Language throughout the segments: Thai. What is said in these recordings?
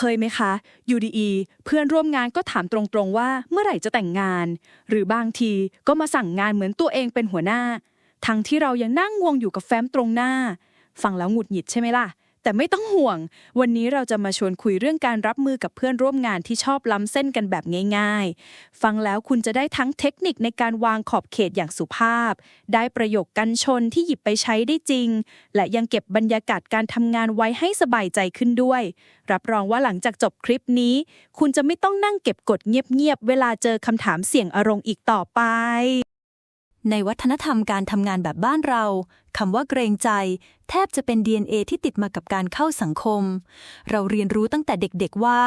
เคยไหมคะอยู่ดีๆเพื่อนร่วมงานก็ถามตรงๆว่าเมื่อไหร่จะแต่งงาน หรือบางทีก็มาสั่งงานเหมือนตัวเองเป็นหัวหน้า ทั้งที่เรายังนั่งงวงอยู่กับแฟ้มตรงหน้า ฟังแล้วหงุดหงิดใช่ไหมล่ะ แต่ไม่ต้องห่วง วันนี้เราจะมาชวนคุยเรื่องการรับมือกับเพื่อนร่วมงานที่ชอบล้ำเส้นกันแบบง่าย ๆ ฟังแล้วคุณจะได้ทั้งเทคนิคในการวางขอบเขตอย่างสุภาพ ได้ประโยคกันชนที่หยิบไปใช้ได้จริง และยังเก็บบรรยากาศการทำงานไว้ให้สบายใจขึ้นด้วย รับรองว่าหลังจากจบคลิปนี้ คุณจะไม่ต้องนั่งเก็บกดเงียบๆเวลาเจอคำถามเสี่ยงอารมณ์อีกต่อไป ในวัฒนธรรมการทำงานแบบบ้านเราคำว่าเกรงใจ แทบจะเป็น DNA ที่ติดมากับการเข้าสังคม เราเรียนรู้ตั้งแต่เด็กๆว่า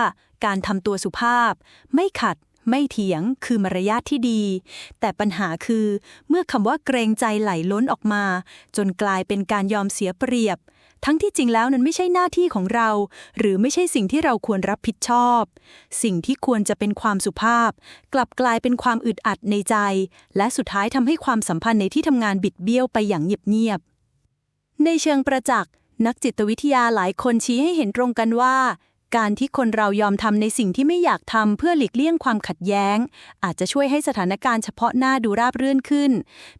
การทำตัวสุภาพ ไม่ขัด ไม่เถียง คือมารยาทที่ดี แต่ปัญหาคือ เมื่อคำว่าเกรงใจไหลล้นออกมา จนกลายเป็นการยอมเสียเปรียบ ทั้งที่จริงแล้วนั้นไม่ใช่หน้าที่ของเรา หรือไม่ใช่สิ่งที่เราควรรับผิดชอบ สิ่งที่ควรจะเป็นความสุภาพ กลับกลายเป็นความอึดอัดในใจ และสุดท้ายทำให้ความสัมพันธ์ในที่ทำงานบิดเบี้ยวไปอย่างเงียบๆในเชิงประจักษ์นักจิตวิทยาหลายคนชี้ให้เห็นตรงกันว่า การที่คนเรายอมทำในสิ่งที่ไม่อยากทำเพื่อหลีกเลี่ยงความขัดแย้ง อาจจะช่วยให้สถานการณ์เฉพาะหน้าดูราบรื่นขึ้น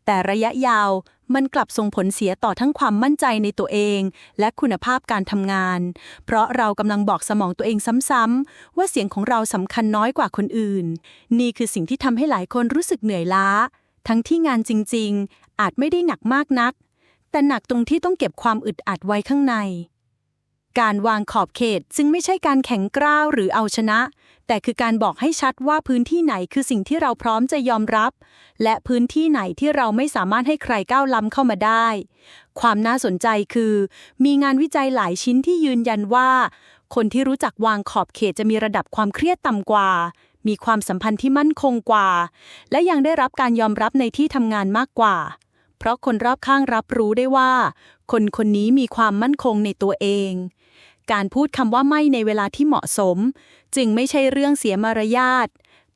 แต่ระยะยาวมันกลับส่งผลเสียต่อทั้งความมั่นใจในตัวเอง และคุณภาพการทำงาน เพราะเรากำลังบอกสมองตัวเองซ้ำๆว่าเสียงของเราสำคัญน้อยกว่าคนอื่น นี่คือสิ่งที่ทำให้หลายคนรู้สึกเหนื่อยล้า ทั้งที่งานจริง ๆ อาจไม่ได้หนักมากนัก แต่หนักตรงที่ต้องเก็บความอึดอัดไว้ข้างใน การวางขอบเขตซึ่งไม่ใช่การแข็งกร้าวหรือเอาชนะ แต่คือการบอกให้ชัดว่าพื้นที่ไหนคือสิ่งที่เราพร้อมจะยอมรับ และพื้นที่ไหนที่เราไม่สามารถให้ใครก้าวล้ำเข้ามาได้ ความน่าสนใจคือ มีงานวิจัยหลายชิ้นที่ยืนยันว่า คนที่รู้จักวางขอบเขตจะมีระดับความเครียดต่ำกว่า มีความสัมพันธ์ที่มั่นคงกว่า และยังได้รับการยอมรับในที่ทำงานมากกว่า เพราะคนรอบข้างรับรู้ได้ว่า คนคนนี้มีความมั่นคงในตัวเอง การพูดคำว่าไม่ในเวลาที่เหมาะสม จึงไม่ใช่เรื่องเสียมารยาท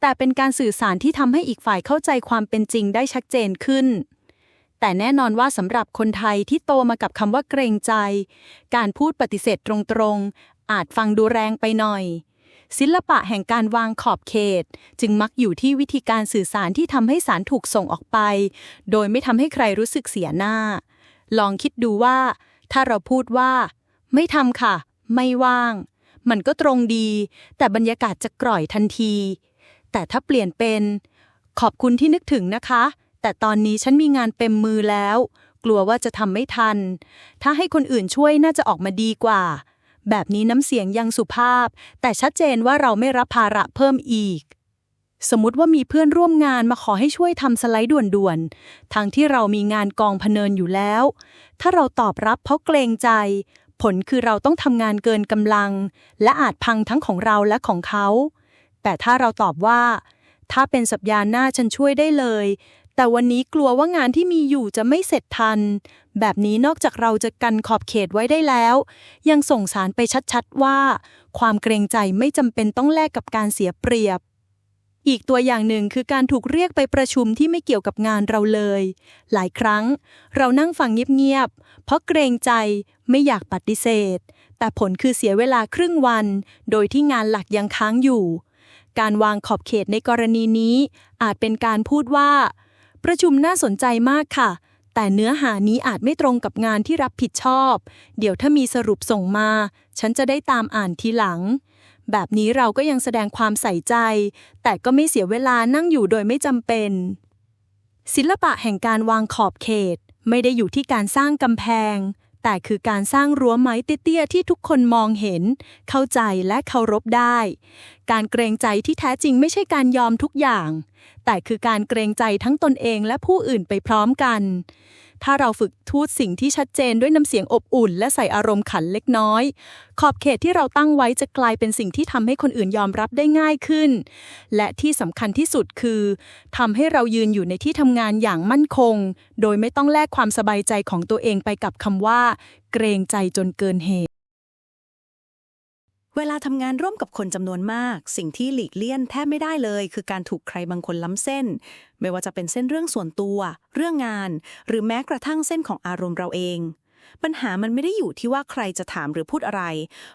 แต่เป็นการสื่อสารที่ทำให้อีกฝ่ายเข้าใจความเป็นจริงได้ชัดเจนขึ้น แต่แน่นอนว่าสำหรับคนไทยที่โตมากับคำว่าเกรงใจ การพูดปฏิเสธตรงๆ อาจฟังดูแรงไปหน่อย ศิลปะแห่งการวางขอบเขต จึงมักอยู่ที่วิธีการสื่อสารที่ทำให้สารถูกส่งออกไป โดยไม่ทำให้ใครรู้สึกเสียหน้า ลองคิดดูว่า ถ้าเราพูดว่า ไม่ทำค่ะ ไม่ว่าง มันก็ตรงดี แต่บรรยากาศจะกร่อยทันที แต่ถ้าเปลี่ยนเป็น ขอบคุณที่นึกถึงนะคะ แต่ตอนนี้ฉันมีงานเต็มมือแล้ว กลัวว่าจะทำไม่ทัน ถ้าให้คนอื่นช่วยน่าจะออกมาดีกว่า แบบนี้น้ำเสียงยังสุภาพ แต่ชัดเจนว่าเราไม่รับภาระเพิ่มอีกสมมติว่ามีเพื่อนร่วมงานมาขอให้ช่วยทำสไลด์ด่วนๆ ทางที่เรามีงานกองพเนินอยู่แล้ว ถ้าเราตอบรับเพราะเกรงใจ ผลคือเราต้องทำงานเกินกำลัง และอาจพังทั้งของเราและของเขา แต่ถ้าเราตอบว่า ถ้าเป็นสัปดาห์หน้าฉันช่วยได้เลย แต่วันนี้กลัวว่างานที่มีอยู่จะไม่เสร็จทัน แบบนี้นอกจากเราจะกันขอบเขตไว้ได้แล้ว ยังส่งสารไปชัดๆว่า ความเกรงใจไม่จำเป็นต้องแลกกับการเสียเปรียบ อีกตัวอย่างหนึ่งคือการถูกเรียกไปประชุมที่ไม่เกี่ยวกับงานเราเลย หลายครั้งเรานั่งฟังเงียบๆ เพราะเกรงใจไม่อยากปฏิเสธ แต่ผลคือเสียเวลาครึ่งวัน โดยที่งานหลักยังค้างอยู่ การวางขอบเขตในกรณีนี้ อาจเป็นการพูดว่า ประชุมน่าสนใจมากค่ะ แต่เนื้อหานี้อาจไม่ตรงกับงานที่รับผิดชอบ เดี๋ยวถ้ามีสรุปส่งมา ฉันจะได้ตามอ่านทีหลัง แบบนี้เราก็ยังแสดงความใส่ใจ แต่ก็ไม่เสียเวลานั่งอยู่โดยไม่จำเป็น ศิลปะแห่งการวางขอบเขต ไม่ได้อยู่ที่การสร้างกำแพง แต่คือการสร้างรั้วไม้เตี้ยๆที่ทุกคนมองเห็น เข้าใจและเคารพได้ การเกรงใจที่แท้จริงไม่ใช่การยอมทุกอย่าง แต่คือการเกรงใจทั้งตนเองและผู้อื่นไปพร้อมกัน ถ้าเราฝึกทูตสิ่งที่ชัดเจนด้วยน้ำเสียงอบอุ่น และใส่อารมณ์ขันเล็กน้อย ขอบเขตที่เราตั้งไว้จะกลายเป็นสิ่งที่ทำให้คนอื่นยอมรับได้ง่ายขึ้น และที่สำคัญที่สุดคือทำให้เรายืนอยู่ในที่ทำงานอย่างมั่นคง โดยไม่ต้องแลกความสบายใจของตัวเองไปกับคำว่า เกรงใจจนเกินเหตุ เวลาทำงานร่วมกับคนจำนวนมาก สิ่งที่หลีกเลี่ยงแทบไม่ได้เลย คือการถูกใครบางคนล้ำเส้น ไม่ว่าจะเป็นเส้นเรื่องส่วนตัว เรื่องงาน หรือแม้กระทั่งเส้นของอารมณ์เราเอง ปัญหามันไม่ได้อยู่ที่ว่าใครจะถามหรือพูดอะไร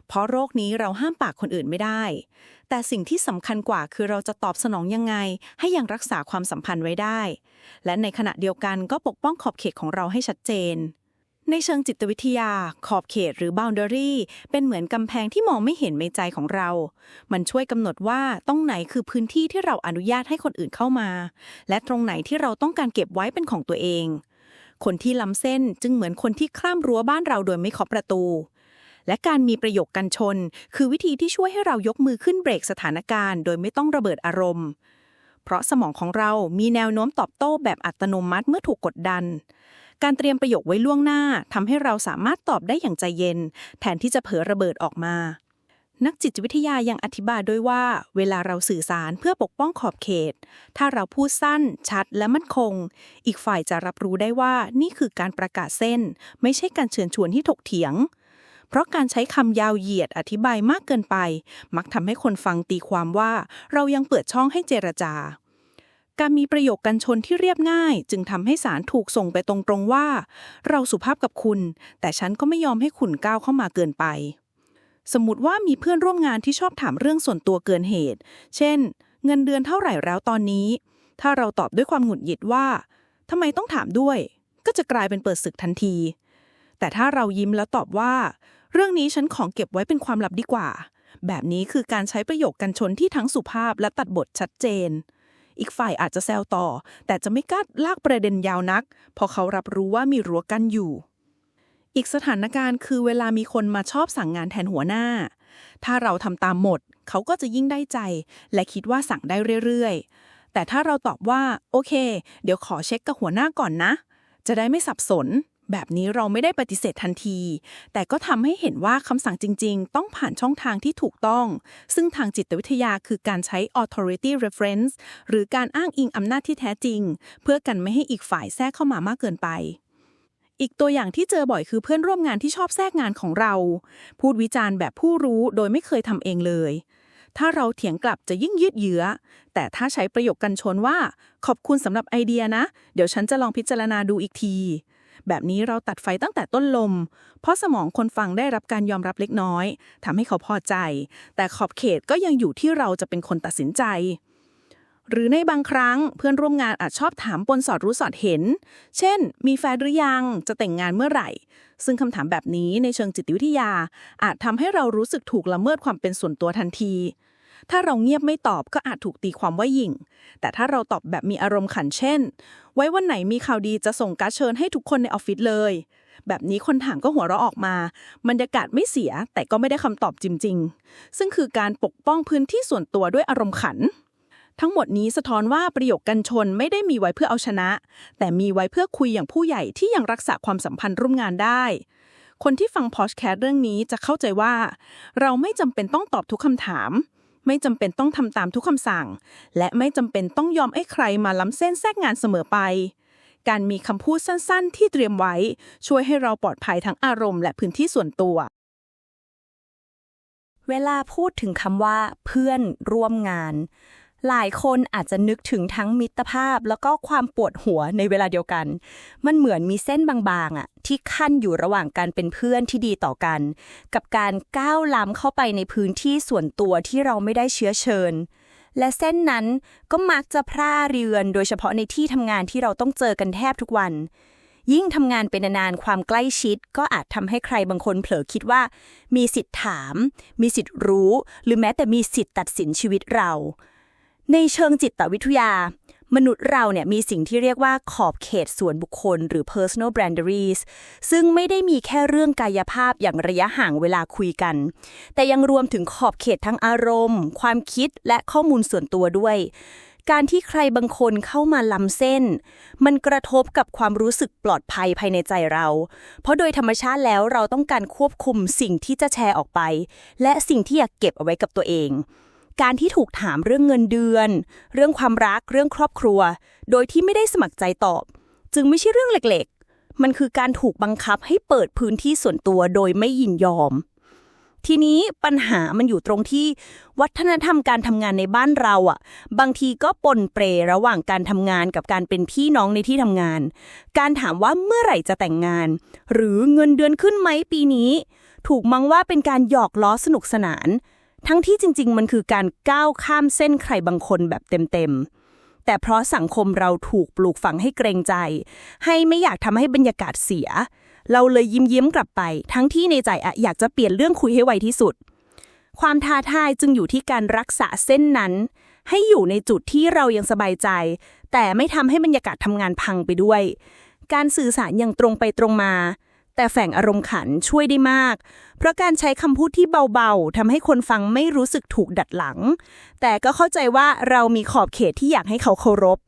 เพราะโรคนี้เราห้ามปากคนอื่นไม่ได้ แต่สิ่งที่สำคัญกว่าคือเราจะตอบสนองยังไง ให้ยังรักษาความสัมพันธ์ไว้ได้ และในขณะเดียวกันก็ปกป้องขอบเขตของเราให้ชัดเจน ในเชิงจิตวิทยา ขอบเขตหรือ boundary เป็นเหมือนกำแพงที่มองไม่เห็นในใจของเรา มันช่วยกำหนดว่าตรงไหนคือพื้นที่ที่เราอนุญาตให้คนอื่นเข้ามา และตรงไหนที่เราต้องการเก็บไว้เป็นของตัวเอง คนที่ล้ำเส้นจึงเหมือนคนที่ข้ามรั้วบ้านเราโดยไม่เคาะประตู และการมีประโยคกันชน คือวิธีที่ช่วยให้เรายกมือขึ้นเบรกสถานการณ์ โดยไม่ต้องระเบิดอารมณ์ เพราะสมองของเรามีแนวโน้มตอบโต้แบบอัตโนมัติเมื่อถูกกดดัน การเตรียมประโยคไว้ล่วงหน้าทำให้เราสามารถตอบได้อย่างใจเย็น แทนที่จะเผลอระเบิดออกมา นักจิตวิทยายังอธิบายด้วยว่า เวลาเราสื่อสารเพื่อปกป้องขอบเขต ถ้าเราพูดสั้น ชัดและมั่นคง อีกฝ่ายจะรับรู้ได้ว่านี่คือการประกาศเส้น ไม่ใช่การเชิญชวนที่ถกเถียงเพราะการใช้คำยาวเหยียดอธิบายมากเกินไป มักทำให้คนฟังตีความว่า เรายังเปิดช่องให้เจรจา การมีประโยคกันชนที่เรียบง่าย จึงทำให้สารถูกส่งไปตรงๆว่า เราสุภาพกับคุณ แต่ฉันก็ไม่ยอมให้คุณก้าวเข้ามาเกินไป สมมติว่ามีเพื่อนร่วมงานที่ชอบถามเรื่องส่วนตัวเกินเหตุ เช่น เงินเดือนเท่าไหร่แล้วตอนนี้ ถ้าเราตอบด้วยความหงุดหงิดว่าทำไมต้องถามด้วย ก็จะกลายเป็นเปิดศึกทันที แต่ถ้าเรายิ้มแล้วตอบว่า เรื่องนี้ฉันของเก็บไว้เป็นความลับดีกว่า แบบนี้คือการใช้ประโยคกันชนที่ทั้งสุภาพและตัดบทชัดเจน อีกฝ่ายอาจจะแซวต่อ แต่จะไม่กล้าลากประเด็นยาวนักพราะเขารับรู้ว่ามีรั้วกั้นอยู่ อีกสถานการณ์คือเวลามีคนมาชอบสั่งงานแทนหัวหน้า ถ้าเราทำตามหมด เขาก็จะยิ่งได้ใจ และคิดว่าสั่งได้เรื่อยๆ แต่ถ้าเราตอบว่า โอเค เดี๋ยวขอเช็คกับหัวหน้าก่อนนะ จะได้ไม่สับสน แบบนี้เราไม่ได้ปฏิเสธทันที แต่ก็ทำให้เห็นว่าคำสั่งจริง ๆ ต้องผ่านช่องทางที่ถูกต้อง ซึ่งทางจิตวิทยาคือการใช้ authority reference หรือการอ้างอิงอำนาจที่แท้จริง เพื่อกันไม่ให้อีกฝ่ายแทรกเข้ามามากเกินไปอีกตัวอย่างที่เจอบ่อยคือเพื่อนร่วมงานที่ชอบแทรกงานของเรา พูดวิจารณ์แบบผู้รู้โดยไม่เคยทำเองเลย ถ้าเราเถียงกลับจะยิ่งยืดเยื้อ แต่ถ้าใช้ประโยคกันชนว่า ขอบคุณสำหรับไอเดียนะ เดี๋ยวฉันจะลองพิจารณาดูอีกที แบบนี้เราตัดไฟตั้งแต่ต้นลม เพราะสมองคนฟังได้รับการยอมรับเล็กน้อยทำให้เขาพอใจ แต่ขอบเขตก็ยังอยู่ที่เราจะเป็นคนตัดสินใจ หรือในบางครั้งเพื่อนร่วมงานอาจชอบถามปนสอดรู้สอดเห็น เช่น มีแฟนหรือยังจะแต่งงานเมื่อไหร่ ซึ่งคำถามแบบนี้ในเชิงจิตวิทยา อาจทำให้เรารู้สึกถูกละเมิดความเป็นส่วนตัวทันที ถ้าเราเงียบไม่ตอบก็อาจถูกตีความว่าหยิ่ง แต่ถ้าเราตอบแบบมีอารมณ์ขันเช่น ไว้วันไหนมีข่าวดีจะส่งการ์ดเชิญให้ทุกคนในออฟฟิศเลย แบบนี้คนถามก็หัวเราะออกมา บรรยากาศไม่เสีย แต่ก็ไม่ได้คำตอบจริง ๆ ซึ่งคือการปกป้องพื้นที่ส่วนตัวด้วยอารมณ์ขันทั้งหมดนี้สะท้อนว่าประโยคกันชนไม่ได้มีไว้เพื่อเอาชนะ แต่มีไว้เพื่อคุยอย่างผู้ใหญ่ที่ยังรักษาความสัมพันธ์ร่วมงานได้ คนที่ฟังพอดแคสต์เรื่องนี้จะเข้าใจว่า เราไม่จำเป็นต้องตอบทุกคำถาม ไม่จำเป็นต้องทำตามทุกคำสั่ง และไม่จำเป็นต้องยอมให้ใครมาล้ำเส้นแทรกงานเสมอไป การมีคำพูดสั้นๆ ที่เตรียมไว้ ช่วยให้เราปลอดภัยทั้งอารมณ์และพื้นที่ส่วนตัว เวลาพูดถึงคำว่า เพื่อนร่วมงาน หลายคนอาจจะนึกถึงทั้งมิตรภาพแล้วก็ความปวดหัวในเวลาเดียวกัน มันเหมือนมีเส้นบางๆอะที่ขั้นอยู่ระหว่างการเป็นเพื่อนที่ดีต่อกัน กับการก้าวล้ำเข้าไปในพื้นที่ส่วนตัวที่เราไม่ได้เชื้อเชิญ และเส้นนั้นก็มักจะพร่าเรือน โดยเฉพาะในที่ทำงานที่เราต้องเจอกันแทบทุกวัน ยิ่งทำงานเป็นนานๆความใกล้ชิด ก็อาจทำให้ใครบางคนเผลอคิดว่า มีสิทธิ์ถาม มีสิทธิ์รู้ หรือแม้แต่มีสิทธิ์ตัดสินชีวิตเรา ในเชิงจิตวิทยา มนุษย์เราเนี่ยมีสิ่งที่เรียกว่าขอบเขตส่วนบุคคล หรือ personal boundaries ซึ่งไม่ได้มีแค่เรื่องกายภาพอย่างระยะห่างเวลาคุยกัน แต่ยังรวมถึงขอบเขตทั้งอารมณ์ ความคิดและข้อมูลส่วนตัวด้วย การที่ใครบางคนเข้ามาล้ำเส้น มันกระทบกับความรู้สึกปลอดภัยภายในใจเรา เพราะโดยธรรมชาติแล้วเราต้องการควบคุมสิ่งที่จะแชร์ออกไป และสิ่งที่อยากเก็บเอาไว้กับตัวเอง การที่ถูกถามเรื่องเงินเดือน เรื่องความรักเรื่องครอบครัว โดยที่ไม่ได้สมัครใจตอบ จึงไม่ใช่เรื่องเล็กๆ มันคือการถูกบังคับให้เปิดพื้นที่ส่วนตัวโดยไม่ยินยอม ทีนี้ปัญหามันอยู่ตรงที่ วัฒนธรรมการทำงานในบ้านเราอะ บางทีก็ปนเปรระหว่างการทำงานกับการเป็นพี่น้องในที่ทำงาน การถามว่าเมื่อไหร่จะแต่งงาน หรือเงินเดือนขึ้นไหมปีนี้ ถูกมองว่าเป็นการหยอกล้อสนุกสนาน ทั้งที่จริง ๆ มันคือการก้าวข้ามเส้นใครบางคนแบบเต็มๆ แต่เพราะสังคมเราถูกปลูกฝังให้เกรงใจ ให้ไม่อยากทำให้บรรยากาศเสีย เราเลยยิ้มยิ้มกลับไป ทั้งที่ในใจอะอยากจะเปลี่ยนเรื่องคุยให้ไวที่สุด ความท้าทายจึงอยู่ที่การรักษาเส้นนั้น ให้อยู่ในจุดที่เรายังสบายใจ แต่ไม่ทำให้บรรยากาศทำงานพังไปด้วย การสื่อสารอย่างตรงไปตรงมา แต่แฝงอารมณ์ขันช่วยได้มาก เพราะการใช้คำพูดที่เบาๆทำให้คนฟังไม่รู้สึกถูกดัดหลัง แต่ก็เข้าใจว่าเรามีขอบเขตที่อยากให้เขาเคารพ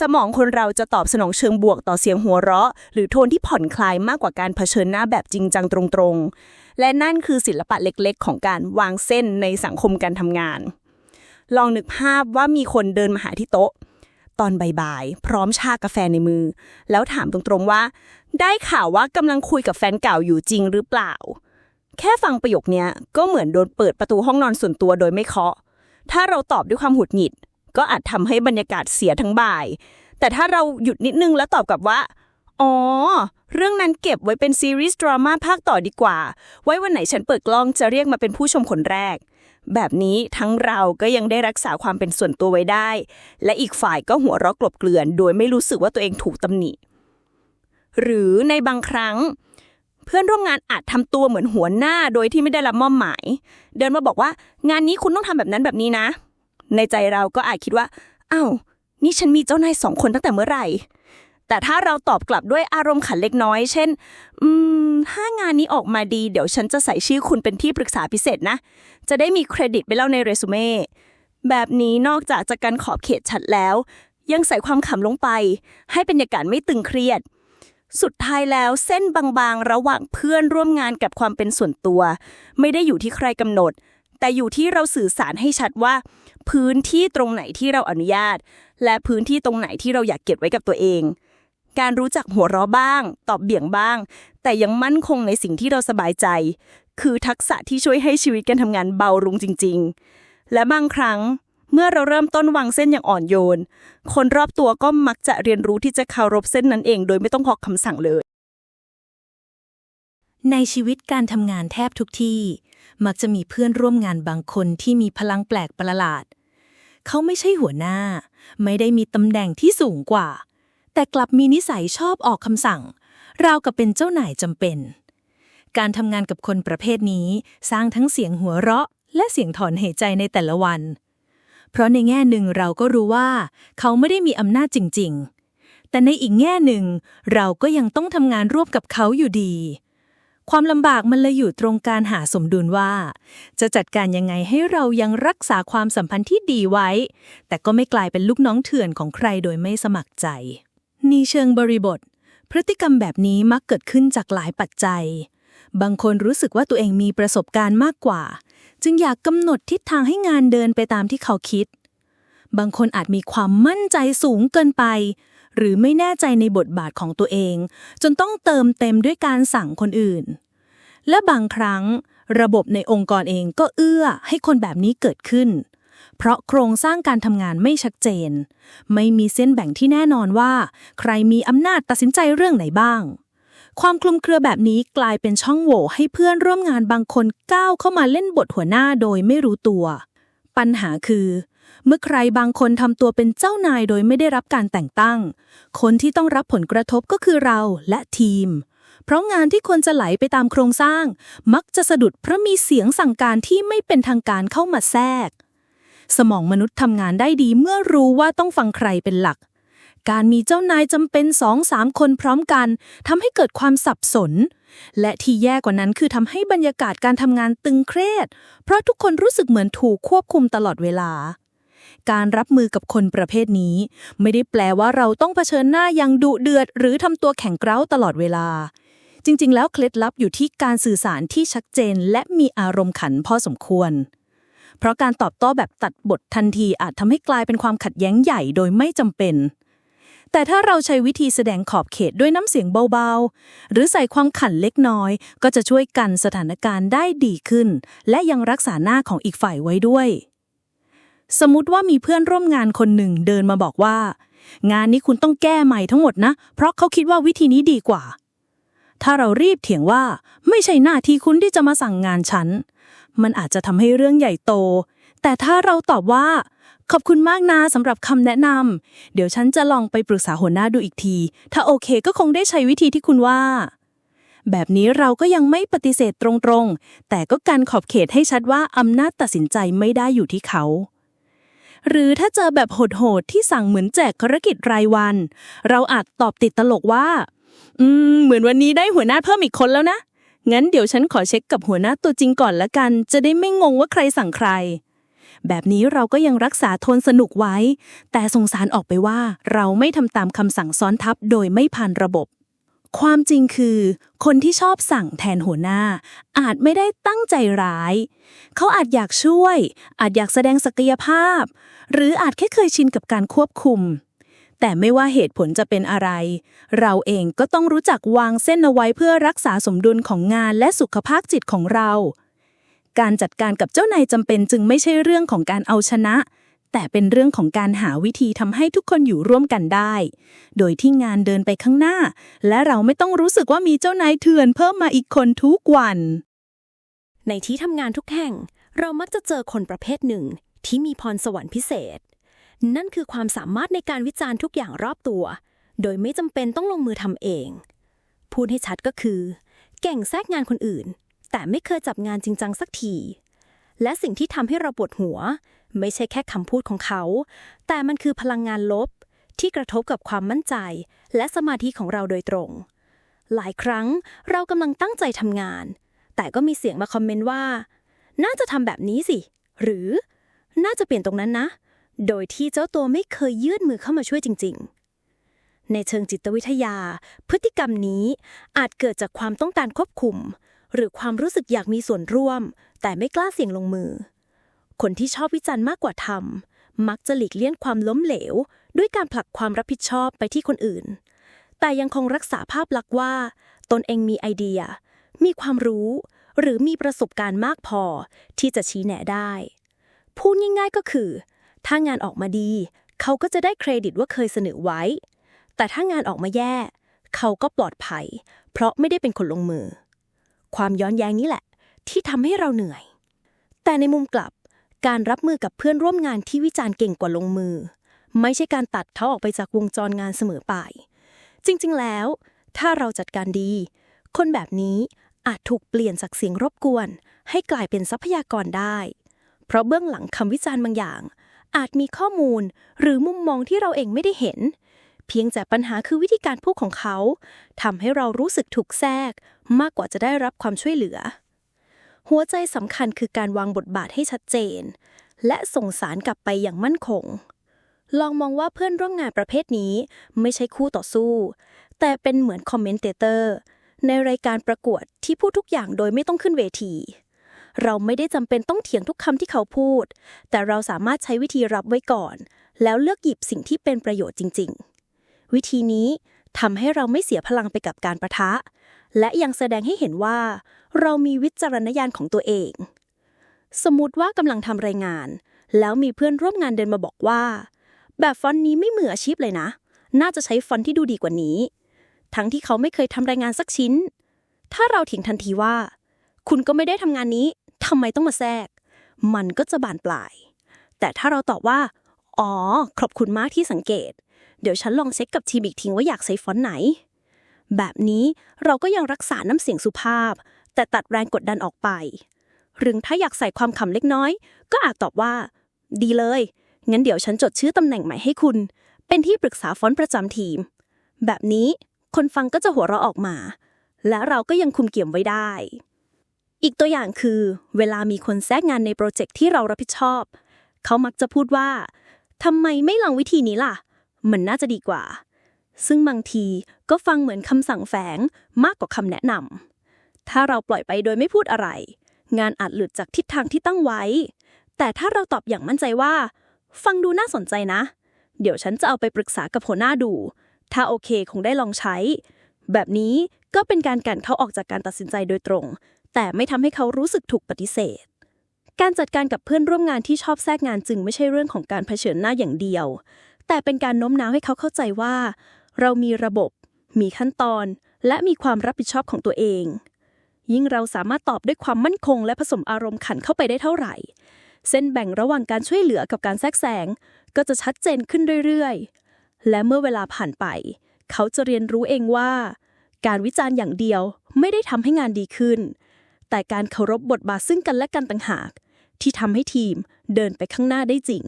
สมองคนเราจะตอบสนองเชิงบวกต่อเสียงหัวเราะ หรือโทนที่ผ่อนคลายมากกว่าการเผชิญหน้าแบบจริงจังตรงๆ และนั่นคือศิลปะเล็กๆ ของการวางเส้นในสังคมการทำงาน ลองนึกภาพว่ามีคนเดินมาหาที่โต๊ะ ตอนบ่ายๆ พร้อมชากาแฟในมือ แล้วถามตรงๆว่า ได้ข่าวว่ากำลังคุยกับแฟนเก่าอยู่จริงหรือเปล่า แค่ฟังประโยคเนี้ยก็เหมือนโดนเปิดประตูห้องนอนส่วนตัวโดยไม่เคาะ ถ้าเราตอบด้วยความหุดหงิด ก็อาจทำให้บรรยากาศเสียทั้งบ่าย แต่ถ้าเราหยุดนิดนึงแล้วตอบกลับว่า อ๋อ เรื่องนั้นเก็บไว้เป็นซีรีส์ดราม่าภาคต่อดีกว่า ไว้วันไหนฉันเปิดกล้องจะเรียกมาเป็นผู้ชมคนแรก แบบนี้ทั้งเราก็ยังได้รักษาความเป็นส่วนตัวไว้ได้ และอีกฝ่ายก็หัวเราะกลบเกลื่อน โดยไม่รู้สึกว่าตัวเองถูกตำหนิ หรือในบางครั้ง เพื่อนร่วมงานอาจทำตัวเหมือนหัวหน้าโดยที่ไม่ได้รับมอบหมาย เดินมาบอกว่างานนี้คุณต้องทำแบบนั้นแบบนี้นะ ในใจเราก็อาจคิดว่าอ้าวนี่ฉันมีเจ้านายสองคนตั้งแต่เมื่อไหร่ แต่ถ้าเราตอบกลับด้วยอารมณ์ขันเล็กน้อย เช่น อืม ถ้างานนี้ออกมาดี เดี๋ยวฉันจะใส่ชื่อคุณเป็นที่ปรึกษาพิเศษนะ จะได้มีเครดิตไปเล่าในเรซูเม่ แบบนี้นอกจากจะกันขอบเขตชัดแล้ว ยังใส่ความขำลงไป ให้บรรยากาศไม่ตึงเครียด สุดท้ายแล้วเส้นบางๆ ระหว่างเพื่อนร่วมงานกับความเป็นส่วนตัว ไม่ได้อยู่ที่ใครกำหนด แต่อยู่ที่เราสื่อสารให้ชัดว่า พื้นที่ตรงไหนที่เราอนุญาต และพื้นที่ตรงไหนที่เราอยากเก็บไว้กับตัวเอง การรู้จักหัวเราะบ้าง ตอบเบี่ยงบ้าง แต่ยังมั่นคงในสิ่งที่เราสบายใจ คือทักษะที่ช่วยให้ชีวิตการทำงานเบาลงจริง ๆ และบางครั้งเมื่อเราเริ่มต้นวางเส้นอย่างอ่อนโยน คนรอบตัวก็มักจะเรียนรู้ที่จะเคารพเส้นนั้นเอง โดยไม่ต้องขอคำสั่งเลย ในชีวิตการทำงานแทบทุกที่ มักจะมีเพื่อนร่วมงานบางคนที่มีพลังแปลกประหลาด เขาไม่ใช่หัวหน้า ไม่ได้มีตำแหน่งที่สูงกว่า แต่กลับมีนิสัยชอบออกคำสั่ง ราวกับเป็นเจ้านายจำเป็น การทำงานกับคนประเภทนี้สร้างทั้งเสียงหัวเราะ และเสียงถอนหายใจในแต่ละวัน เพราะในแง่หนึ่งเราก็รู้ว่า เขาไม่ได้มีอำนาจจริง ๆ แต่ในอีกแง่หนึ่ง เราก็ยังต้องทำงานร่วมกับเขาอยู่ดี ความลำบากมันเลยอยู่ตรงการหาสมดุลว่า จะจัดการยังไงให้เรายังรักษาความสัมพันธ์ที่ดีไว้ แต่ก็ไม่กลายเป็นลูกน้องเถื่อนของใครโดยไม่สมัครใจ นี่เชิงบริบท พฤติกรรมแบบนี้มักเกิดขึ้นจากหลายปัจจัย บางคนรู้สึกว่าตัวเองมีประสบการณ์มากกว่า จึงอยากกำหนดทิศทางให้งานเดินไปตามที่เขาคิด บางคนอาจมีความมั่นใจสูงเกินไป หรือไม่แน่ใจในบทบาทของตัวเอง จนต้องเติมเต็มด้วยการสั่งคนอื่น และบางครั้ง ระบบในองค์กรเองก็เอื้อให้คนแบบนี้เกิดขึ้น เพราะโครงสร้างการทำงานไม่ชัดเจน ไม่มีเส้นแบ่งที่แน่นอนว่า ใครมีอำนาจตัดสินใจเรื่องไหนบ้าง ความคลุมเครือแบบนี้กลายเป็นช่องโหว่ให้เพื่อนร่วมงานบางคนก้าวเข้ามาเล่นบทหัวหน้าโดยไม่รู้ตัว ปัญหาคือ เมื่อใครบางคนทำตัวเป็นเจ้านายโดยไม่ได้รับการแต่งตั้ง คนที่ต้องรับผลกระทบก็คือเราและทีมเพราะงานที่ควรจะไหลไปตามโครงสร้าง มักจะสะดุดเพราะมีเสียงสั่งการที่ไม่เป็นทางการเข้ามาแทรก สมองมนุษย์ทำงานได้ดีเมื่อรู้ว่าต้องฟังใครเป็นหลัก การมีเจ้านายจำเป็นสองสามคนพร้อมกันทำให้เกิดความสับสน และที่แย่กว่านั้นคือทำให้บรรยากาศการทำงานตึงเครียด เพราะทุกคนรู้สึกเหมือนถูกควบคุมตลอดเวลาการรับมือกับคนประเภทนี้ ไม่ได้แปลว่าเราต้องเผชิญหน้าอย่างดุเดือด หรือทำตัวแข็งเกร้าตลอดเวลา จริง ๆ แล้วเคล็ดลับอยู่ที่การสื่อสารที่ชัดเจน และมีอารมณ์ขันพอสมควร เพราะการตอบโต้แบบตัดบททันทีอาจทำให้กลายเป็นความขัดแย้งใหญ่โดยไม่จำเป็น แต่ถ้าเราใช้วิธีแสดงขอบเขตด้วยน้ำเสียงเบาๆ หรือใส่ความขันเล็กน้อย ก็จะช่วยกันสถานการณ์ได้ดีขึ้น และยังรักษาหน้าของอีกฝ่ายไว้ด้วย สมมติว่ามีเพื่อนร่วมงานคนหนึ่งเดินมาบอกว่า งานนี้คุณต้องแก้ใหม่ทั้งหมดนะ เพราะเขาคิดว่าวิธีนี้ดีกว่าถ้าเรารีบเถียงว่าไม่ใช่หน้าที่คุณที่จะมาสั่งงานฉัน มันอาจจะทำให้เรื่องใหญ่โต แต่ถ้าเราตอบว่า ขอบคุณมากนะสำหรับคำแนะนำเดี๋ยวฉันจะลองไปปรึกษาหัวหน้าดูอีกที ถ้าโอเคก็คงได้ใช้วิธีที่คุณว่า แบบนี้เราก็ยังไม่ปฏิเสธตรงๆ แต่ก็การขอบเขตให้ชัดว่าอำนาจตัดสินใจไม่ได้อยู่ที่เขาหรือถ้าเจอแบบโหดๆที่สั่งเหมือนแจกภารกิจรายวัน เราอาจตอบติดตลกว่า อืม เหมือนวันนี้ได้หัวหน้าเพิ่มอีกคนแล้วนะ งั้นเดี๋ยวฉันขอเช็คกับหัวหน้าตัวจริงก่อนละกัน จะได้ไม่งงว่าใครสั่งใคร แบบนี้เราก็ยังรักษาโทนสนุกไว้ แต่ส่งสารออกไปว่าเราไม่ทำตามคำสั่งซ้อนทับโดยไม่ผ่านระบบ ความจริงคือ คนที่ชอบสั่งแทนหัวหน้า อาจไม่ได้ตั้งใจร้าย เขาอาจอยากช่วย อาจอยากแสดงศักยภาพ หรืออาจแค่เคยชินกับการควบคุม แต่ไม่ว่าเหตุผลจะเป็นอะไร เราเองก็ต้องรู้จักวางเส้นเอาไว้เพื่อรักษาสมดุลของงานและสุขภาพจิตของเรา การจัดการกับเจ้านายจำเป็นจึงไม่ใช่เรื่องของการเอาชนะ แต่เป็นเรื่องของการหาวิธีทำให้ทุกคนอยู่ร่วมกันได้ โดยที่งานเดินไปข้างหน้า และเราไม่ต้องรู้สึกว่ามีเจ้านายเถื่อนเพิ่มมาอีกคนทุกวัน ในที่ทำงานทุกแห่ง เรามักจะเจอคนประเภทหนึ่งที่มีพรสวรรค์พิเศษ นั่นคือความสามารถในการวิจารณ์ทุกอย่างรอบตัว โดยไม่จำเป็นต้องลงมือทำเอง พูดให้ชัดก็คือ เก่งแทรกงานคนอื่น แต่ไม่เคยจับงานจริงจังสักที และสิ่งที่ทำให้เราปวดหัว ไม่ใช่แค่คำพูดของเขา แต่มันคือพลังงานลบ ที่กระทบกับความมั่นใจ และสมาธิของเราโดยตรง หลายครั้งเรากำลังตั้งใจทำงาน แต่ก็มีเสียงมาคอมเมนต์ว่า น่าจะทำแบบนี้สิ หรือ น่าจะเปลี่ยนตรงนั้นนะ โดยที่เจ้าตัวไม่เคยยื่นมือเข้ามาช่วยจริง ๆ ในเชิงจิตวิทยา พฤติกรรมนี้อาจเกิดจากความต้องการควบคุม หรือความรู้สึกอยากมีส่วนร่วม แต่ไม่กล้าเสี่ยงลงมือ คนที่ชอบวิจารณ์มากกว่าทำมักจะหลีกเลี่ยงความล้มเหลว ด้วยการผลักความรับผิดชอบไปที่คนอื่น แต่ยังคงรักษาภาพลักษณ์ว่า ตนเองมีไอเดีย มีความรู้ หรือมีประสบการณ์มากพอที่จะชี้แนะได้ พูดง่ายๆก็คือ ถ้างานออกมาดี เขาก็จะได้เครดิตว่าเคยเสนอไว้ แต่ถ้างานออกมาแย่ เขาก็ปลอดภัย เพราะไม่ได้เป็นคนลงมือ ความย้อนแย้งนี้แหละ ที่ทำให้เราเหนื่อย แต่ในมุมกลับ การรับมือกับเพื่อนร่วมงานที่วิจารณ์เก่งกว่าลงมือ ไม่ใช่การตัดเขาออกไปจากวงจรงานเสมอไป จริงๆ แล้ว ถ้าเราจัดการดี คนแบบนี้อาจถูกเปลี่ยนจากเสียงรบกวน ให้กลายเป็นทรัพยากรได้ เพราะเบื้องหลังคำวิจารณ์บางอย่าง อาจมีข้อมูล หรือมุมมองที่เราเองไม่ได้เห็น เพียงแต่ปัญหาคือวิธีการพูดของเขาทำให้เรารู้สึกถูกแทรก มากกว่าจะได้รับความช่วยเหลือ หัวใจสำคัญคือการวางบทบาทให้ชัดเจน และส่งสารกลับไปอย่างมั่นคง ลองมองว่าเพื่อนร่วมงานประเภทนี้ไม่ใช่คู่ต่อสู้ แต่เป็นเหมือนคอมเมนเตเตอร์ในรายการประกวดที่พูดทุกอย่างโดยไม่ต้องขึ้นเวที เราไม่ได้จำเป็นต้องเถียงทุกคำที่เขาพูด แต่เราสามารถใช้วิธีรับไว้ก่อน แล้วเลือกหยิบสิ่งที่เป็นประโยชน์จริง ๆ วิธีนี้ทำให้เราไม่เสียพลังไปกับการประทะ และยังแสดงให้เห็นว่า เรามีวิจารณญาณของตัวเอง สมมติว่ากำลังทำรายงาน แล้วมีเพื่อนร่วมงานเดินมาบอกว่า แบบฟอนต์นี้ไม่มืออาชีพเลยนะ น่าจะใช้ฟอนต์ที่ดูดีกว่านี้ ทั้งที่เขาไม่เคยทำรายงานสักชิ้น ถ้าเราถิงทันทีว่า คุณก็ไม่ได้ทำงานนี้ ทำไมต้องมาแทรก มันก็จะบานปลาย แต่ถ้าเราตอบว่า อ๋อ ขอบคุณมากที่สังเกต เดี๋ยวฉันลองเช็คกับทีมอีกทีว่าอยากใช้ฟอนต์ไหน แบบนี้เราก็ยังรักษาน้ำเสียงสุภาพ แต่ตัดแรงกดดันออกไป หรือถ้าอยากใส่ความขำเล็กน้อย ก็อาจตอบว่า ดีเลย งั้นเดี๋ยวฉันจดชื่อตำแหน่งใหม่ให้คุณ เป็นที่ปรึกษาฟอนต์ประจำทีม แบบนี้คนฟังก็จะหัวเราะออกมา และเราก็ยังคุมเกี่ยมไว้ได้ อีกตัวอย่างคือ เวลามีคนแทรกงานในโปรเจกต์ที่เรารับผิดชอบ เขามักจะพูดว่าทำไมไม่ลองวิธีนี้ล่ะ มันน่าจะดีกว่า ซึ่งบางทีก็ฟังเหมือนคำสั่งแฝงมากกว่าคำแนะนำถ้าเราปล่อยไปโดยไม่พูดอะไร งานอาจหลุดจากทิศทางที่ตั้งไว้ แต่ถ้าเราตอบอย่างมั่นใจว่า ฟังดูน่าสนใจนะ เดี๋ยวฉันจะเอาไปปรึกษากับหัวหน้าดู ถ้าโอเคคงได้ลองใช้ แบบนี้ก็เป็นการกันเขาออกจากการตัดสินใจโดยตรง แต่ไม่ทำให้เขารู้สึกถูกปฏิเสธ การจัดการกับเพื่อนร่วมงานที่ชอบแทรกงานจึงไม่ใช่เรื่องของการเผชิญหน้าอย่างเดียว แต่เป็นการโน้มน้าวให้เขาเข้าใจว่า เรามีระบบ มีขั้นตอน และมีความรับผิดชอบของตัวเอง ยิ่งเราสามารถตอบด้วยความมั่นคง และผสมอารมณ์ขันเข้าไปได้เท่าไหร่ เส้นแบ่งระหว่างการช่วยเหลือกับการแทรกแซงก็จะชัดเจนขึ้นเรื่อยๆ และเมื่อเวลาผ่านไป เขาจะเรียนรู้เองว่า การวิจารณ์อย่างเดียวไม่ได้ทำให้งานดีขึ้น แต่การเคารพบทบาทซึ่งกันและกันต่างหาก ที่ทำให้ทีมเดินไปข้างหน้าได้จริง